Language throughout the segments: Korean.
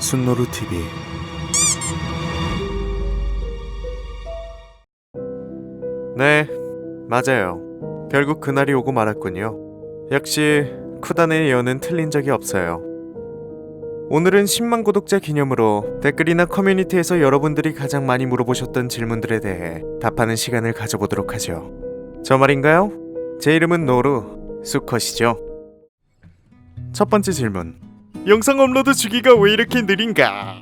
순노루 TV 네, 맞아요. 결국 그날이 오고 말았군요. 역시 쿠단의 예언은 틀린 적이 없어요. 오늘은 10만 구독자 기념으로 댓글이나 커뮤니티에서 여러분들이 가장 많이 물어보셨던 질문들에 대해 답하는 시간을 가져보도록 하죠. 저 말인가요? 제 이름은 노루, 수컷이죠. 첫 번째 질문. 영상 업로드 주기가 왜 이렇게 느린가?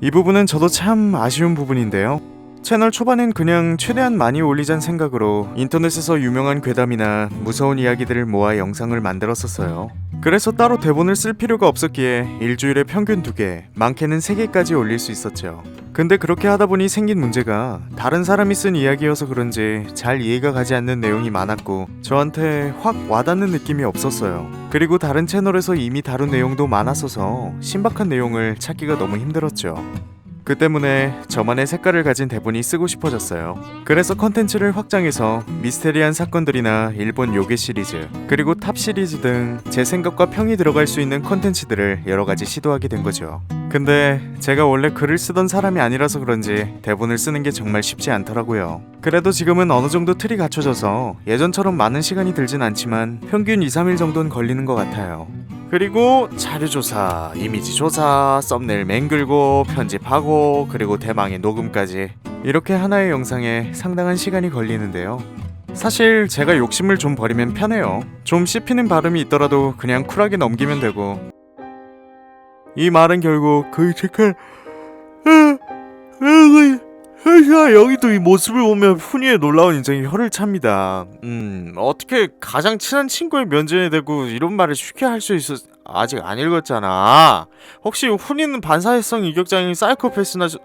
이 부분은 저도 참 아쉬운 부분인데요. 채널 초반엔 그냥 최대한 많이 올리자는 생각으로 인터넷에서 유명한 괴담이나 무서운 이야기들을 모아 영상을 만들었었어요. 그래서 따로 대본을 쓸 필요가 없었기에 일주일에 평균 2개, 많게는 3개까지 올릴 수 있었죠. 근데 그렇게 하다 보니 생긴 문제가 다른 사람이 쓴 이야기여서 그런지 잘 이해가 가지 않는 내용이 많았고 저한테 확 와닿는 느낌이 없었어요. 그리고 다른 채널에서 이미 다룬 내용도 많았어서 신박한 내용을 찾기가 너무 힘들었죠. 그 때문에 저만의 색깔을 가진 대본이 쓰고 싶어졌어요. 그래서 컨텐츠를 확장해서 미스테리한 사건들이나 일본 요괴 시리즈, 그리고 탑 시리즈 등 제 생각과 평이 들어갈 수 있는 컨텐츠들을 여러 가지 시도하게 된 거죠. 근데 제가 원래 글을 쓰던 사람이 아니라서 그런지 대본을 쓰는 게 정말 쉽지 않더라고요. 그래도 지금은 어느 정도 틀이 갖춰져서 예전처럼 많은 시간이 들진 않지만 평균 2, 3일 정도는 걸리는 것 같아요. 그리고 자료 조사, 이미지 조사, 썸네일 맹글고 편집하고 그리고 대망의 녹음까지 이렇게 하나의 영상에 상당한 시간이 걸리는데요. 사실 제가 욕심을 좀 버리면 편해요. 좀 씹히는 발음이 있더라도 그냥 쿨하게 넘기면 되고. 이 말은 결국 그 착한 야 여기도 이 모습을 보면 훈이의 놀라운 인정이 혀를 찹니다. 음 어떻게 가장 친한 친구의 면전에 대고 이런 말을 쉽게 할 수 있어? 아직 안 읽었잖아. 혹시 훈이는 반사회성 이격장애인 사이코패스나 저-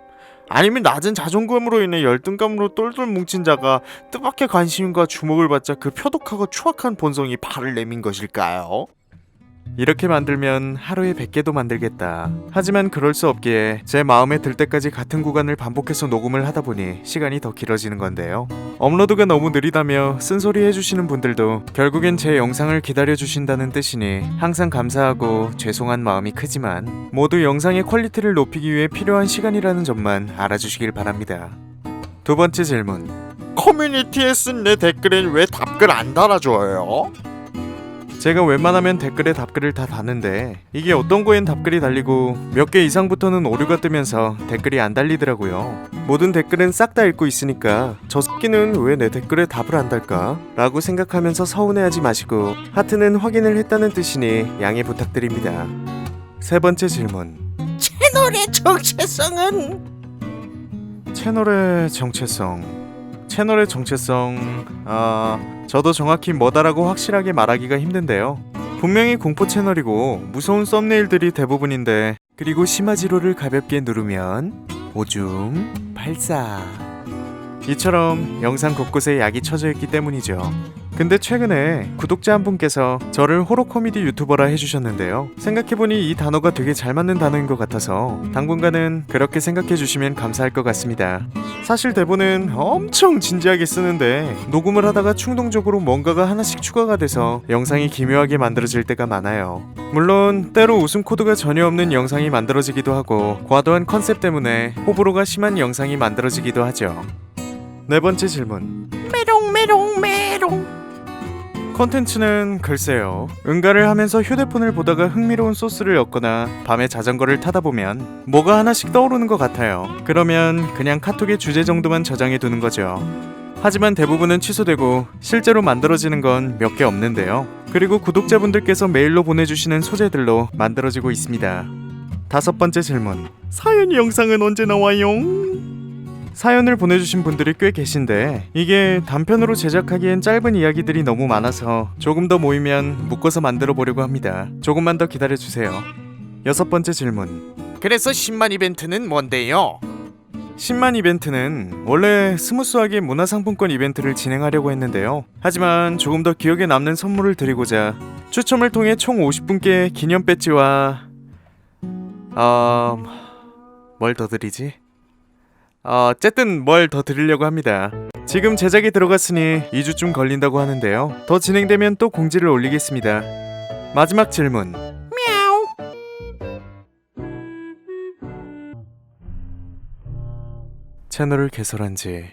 아니면 낮은 자존감으로 인해 열등감으로 똘똘 뭉친 자가 뜻밖의 관심과 주목을 받자 그 표독하고 추악한 본성이 발을 내민 것일까요? 이렇게 만들면 하루에 100개도 만들겠다. 하지만 그럴 수 없기에 제 마음에 들 때까지 같은 구간을 반복해서 녹음을 하다 보니 시간이 더 길어지는 건데요. 업로드가 너무 느리다며 쓴소리 해주시는 분들도 결국엔 제 영상을 기다려주신다는 뜻이니 항상 감사하고 죄송한 마음이 크지만 모두 영상의 퀄리티를 높이기 위해 필요한 시간이라는 점만 알아주시길 바랍니다. 두 번째 질문. 커뮤니티에 쓴 내 댓글엔 왜 답글 안 달아줘요? 제가 웬만하면 댓글에 답글을 다 다는데 이게 어떤 거엔 답글이 달리고 몇 개 이상부터는 오류가 뜨면서 댓글이 안 달리더라고요. 모든 댓글은 싹 다 읽고 있으니까 저 새끼는 왜 내 댓글에 답을 안 달까? 라고 생각하면서 서운해하지 마시고 하트는 확인을 했다는 뜻이니 양해 부탁드립니다. 세 번째 질문. 채널의 정체성은 채널의 정체성. 채널의 정체성. 아, 저도 정확히 뭐다라고 확실하게 말하기가 힘든데요. 분명히 공포 채널이고 무서운 썸네일들이 대부분인데 그리고 심화지로를 가볍게 누르면 오줌 발사. 이처럼 영상 곳곳에 약이 쳐져 있기 때문이죠. 근데 최근에 구독자 한 분께서 저를 호러 코미디 유튜버라 해주셨는데요. 생각해보니 이 단어가 되게 잘 맞는 단어인 것 같아서 당분간은 그렇게 생각해 주시면 감사할 것 같습니다. 사실 대본은 엄청 진지하게 쓰는데 녹음을 하다가 충동적으로 뭔가가 하나씩 추가가 돼서 영상이 기묘하게 만들어질 때가 많아요. 물론 때로 웃음 코드가 전혀 없는 영상이 만들어지기도 하고 과도한 컨셉 때문에 호불호가 심한 영상이 만들어지기도 하죠. 네 번째 질문. 메롱 메롱 메롱 컨텐츠는 글쎄요. 응가를 하면서 휴대폰을 보다가 흥미로운 소스를 얻거나 밤에 자전거를 타다 보면 뭐가 하나씩 떠오르는 것 같아요. 그러면 그냥 카톡의 주제 정도만 저장해 두는 거죠. 하지만 대부분은 취소되고 실제로 만들어지는 건 몇 개 없는데요. 그리고 구독자분들께서 메일로 보내주시는 소재들로 만들어지고 있습니다. 다섯 번째 질문. 사연 영상은 언제 나와요? 사연을 보내주신 분들이 꽤 계신데 이게 단편으로 제작하기엔 짧은 이야기들이 너무 많아서 조금 더 모이면 묶어서 만들어 보려고 합니다. 조금만 더 기다려 주세요. 여섯 번째 질문. 그래서 10만 이벤트는 뭔데요? 10만 이벤트는 원래 스무스하게 문화상품권 이벤트를 진행하려고 했는데요. 하지만 조금 더 기억에 남는 선물을 드리고자 추첨을 통해 총 50분께 기념 배지와 어... 뭘 더 드리지? 어, 쨌든 뭘 더 드리려고 합니다. 지금 제작이 들어갔으니 2주쯤 걸린다고 하는데요. 더 진행되면 또 공지를 올리겠습니다. 마지막 질문. 미야오. 채널을 개설한 지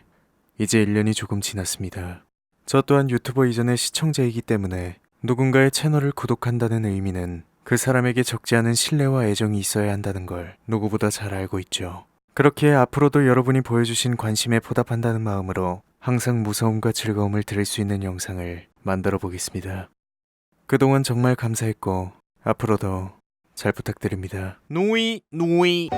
이제 1년이 조금 지났습니다. 저 또한 유튜버 이전의 시청자이기 때문에 누군가의 채널을 구독한다는 의미는 그 사람에게 적지 않은 신뢰와 애정이 있어야 한다는 걸 누구보다 잘 알고 있죠. 그렇기에 앞으로도 여러분이 보여주신 관심에 보답한다는 마음으로 항상 무서움과 즐거움을 드릴 수 있는 영상을 만들어 보겠습니다. 그동안 정말 감사했고 앞으로도 잘 부탁드립니다. 누이 누이